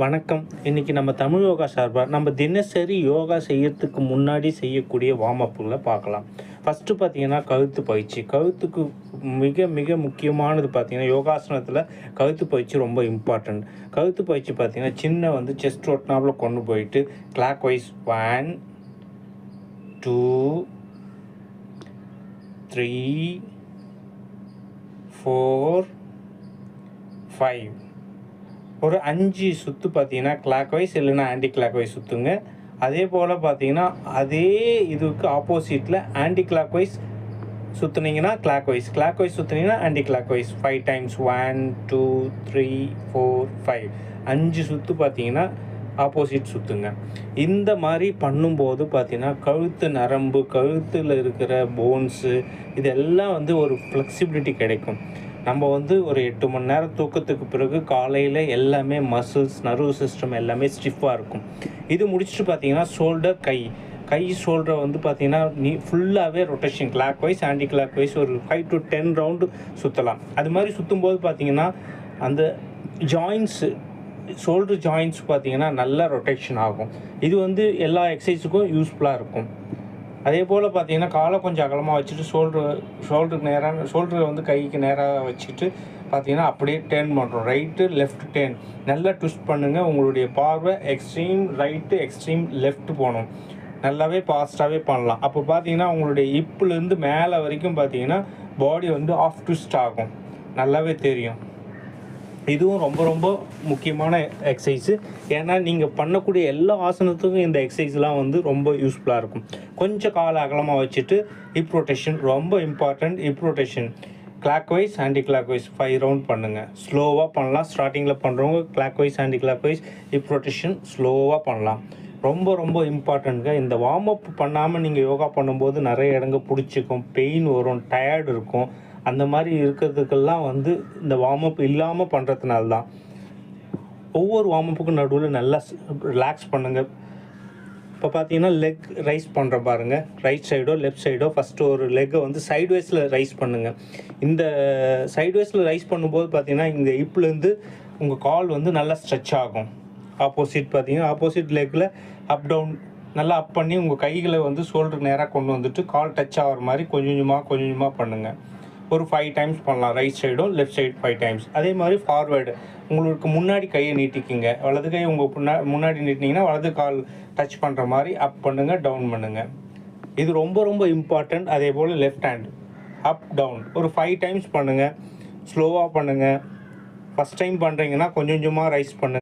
வணக்கம். இன்றைக்கி நம்ம தமிழ் யோகா சார்பாக நம்ம தினசரி யோகா செய்யறதுக்கு முன்னாடி செய்யக்கூடிய வார்ம் அப்புகளை பார்க்கலாம். ஃபஸ்ட்டு பார்த்திங்கன்னா கழுத்து பயிற்சி. கழுத்துக்கு மிக மிக முக்கியமானது பார்த்திங்கன்னா யோகாசனத்தில் கழுத்து பயிற்சி ரொம்ப இம்பார்ட்டண்ட் கழுத்து பயிற்சி பார்த்தீங்கன்னா சின்ன வந்து செஸ்ட் ஒட்டினாப்பில் கொண்டு போயிட்டு clockwise one two three four five ஒரு அஞ்சு சுற்று பார்த்தீங்கன்னா கிளாக் வைஸ் இல்லைன்னா ஆன்டி கிளாக் வைஸ் சுற்றுங்க அதே போல் பார்த்தீங்கன்னா அதே இதுக்கு ஆப்போசிட்டில் ஆன்டி கிளாக் வைஸ் சுற்றுனீங்கன்னா clockwise clock wise சுற்றுனீங்கன்னா anticlockwise five times one two three four five அஞ்சு சுற்று பார்த்தீங்கன்னா ஆப்போசிட் சுற்றுங்க இந்த மாதிரி பண்ணும்போது பார்த்தீங்கன்னா கழுத்து நரம்பு கழுத்தில் இருக்கிற போன்ஸு இதெல்லாம் வந்து ஒரு ஃப்ளெக்சிபிலிட்டி கிடைக்கும். நம்ம வந்து ஒரு எட்டு மணி நேரம் தூக்கத்துக்கு பிறகு காலையில் எல்லாமே மசில்ஸ் நர்வ் சிஸ்டம் எல்லாமே ஸ்டிஃபாக இருக்கும். இது முடிச்சுட்டு பார்த்தீங்கன்னா ஷோல்டர் கை. கை ஷோல்டரை வந்து பார்த்தீங்கன்னா நீ ஃபுல்லாகவே rotation clockwise anticlockwise ஒரு ஃபைவ் டு டென் ரவுண்டு சுற்றலாம் அது மாதிரி சுற்றும் போது பார்த்தீங்கன்னா அந்த ஜாயின்ஸு ஷோல்டர் ஜாயின்ஸ் பார்த்தீங்கன்னா நல்லா ரொட்டேஷன் ஆகும். இது வந்து எல்லா எக்ஸசைஸுக்கும் யூஸ்ஃபுல்லாக இருக்கும். அதே போல் பார்த்தீங்கன்னா காலை கொஞ்சம் அகலமாக வச்சுட்டு ஷோல்டரு ஷோல்டருக்கு நேராக ஷோல்டரை வந்து கைக்கு நேராக வச்சுட்டு பார்த்தீங்கன்னா அப்படியே டேர்ன் பண்ணுறோம் ரைட்டு லெஃப்ட் டேர்ன் நல்லா ட்விஸ்ட் பண்ணுங்கள் உங்களுடைய பார்வை எக்ஸ்ட்ரீம் ரைட்டு எக்ஸ்ட்ரீம் லெஃப்ட் போகணும். நல்லாவே ஃபாஸ்ட்டாகவே பண்ணலாம். அப்போ பார்த்தீங்கன்னா உங்களுடைய இப்புலேருந்து மேலே வரைக்கும் பார்த்தீங்கன்னா பாடி வந்து ஆஃப் ட்விஸ்ட் ஆகும். நல்லாவே தெரியும். இதுவும் ரொம்ப ரொம்ப முக்கியமான எக்ஸசைஸு ஏன்னா நீங்கள் பண்ணக்கூடிய எல்லா ஆசனத்துக்கும் இந்த எக்ஸசைஸ்லாம் வந்து ரொம்ப யூஸ்ஃபுல்லாக இருக்கும். கொஞ்சம் காலை அகலமாக வச்சுட்டு ஹிப் ரொட்டேஷன் ரொம்ப important hip rotation clockwise anticlockwise five round பண்ணுங்கள் ஸ்லோவாக பண்ணலாம். ஸ்டார்டிங்கில் பண்ணுறவங்க clockwise anticlockwise hip rotation ஸ்லோவாக பண்ணலாம். ரொம்ப ரொம்ப இம்பார்ட்டண்ட்ங்க இந்த வார்ம் அப் பண்ணாமல் நீங்கள் யோகா பண்ணும்போது நிறைய இடங்க பிடிச்சிக்கும் பெயின் வரும் டயர்டு இருக்கும். அந்த மாதிரி இருக்கிறதுக்கெல்லாம் வந்து இந்த வார்ம் அப் இல்லாமல் பண்ணுறதுனால தான் ஒவ்வொரு வார்ம் அப்புக்கும் நடுவில் நல்லா ரிலாக்ஸ் பண்ணுங்கள் இப்போ பார்த்தீங்கன்னா லெக் ரைஸ் பண்ணுற பாருங்கள் ரைட் சைடோ லெஃப்ட் சைடோ ஃபஸ்ட்டு ஒரு லெக்கை வந்து சைட்வேஸில் ரைஸ் பண்ணுங்கள் இந்த சைட்வேஸில் ரைஸ் பண்ணும்போது பார்த்தீங்கன்னா இந்த இப்லேருந்து உங்கள் கால் வந்து நல்லா ஸ்ட்ரெச் ஆகும். ஆப்போசிட் பார்த்தீங்கன்னா ஆப்போசிட் லெக்கில் அப் டவுன் நல்லா அப் பண்ணி உங்கள் கைகளை வந்து ஷோல்டர் நேராக கொண்டு வந்துட்டு கால் டச் ஆகிற மாதிரி கொஞ்சம் கொஞ்சமாக கொஞ்சம் கொஞ்சமாக பண்ணுங்கள் ஒரு ஃபைவ் டைம்ஸ் பண்ணலாம். ரைட் சைடும் லெஃப்ட் சைடு ஃபைவ் டைம்ஸ் அதே மாதிரி ஃபார்வேர்டு உங்களுக்கு முன்னாடி கையை நீட்டிக்கிங்க. வலது கை உங்கள் முன்னாடி நீட்டினீங்கன்னா வலது கால் டச் பண்ணுற மாதிரி அப் பண்ணுங்கள் டவுன் பண்ணுங்கள் இது ரொம்ப ரொம்ப இம்பார்ட்டண்ட் அதே போல் லெஃப்ட் ஹேண்ட் அப் டவுன் ஒரு ஃபைவ் டைம்ஸ் பண்ணுங்கள் ஸ்லோவாக பண்ணுங்கள் ஃபஸ்ட் டைம் பண்ணுறீங்கன்னா கொஞ்சம் கொஞ்சமாக ரைஸ் பண்ணுங்கள்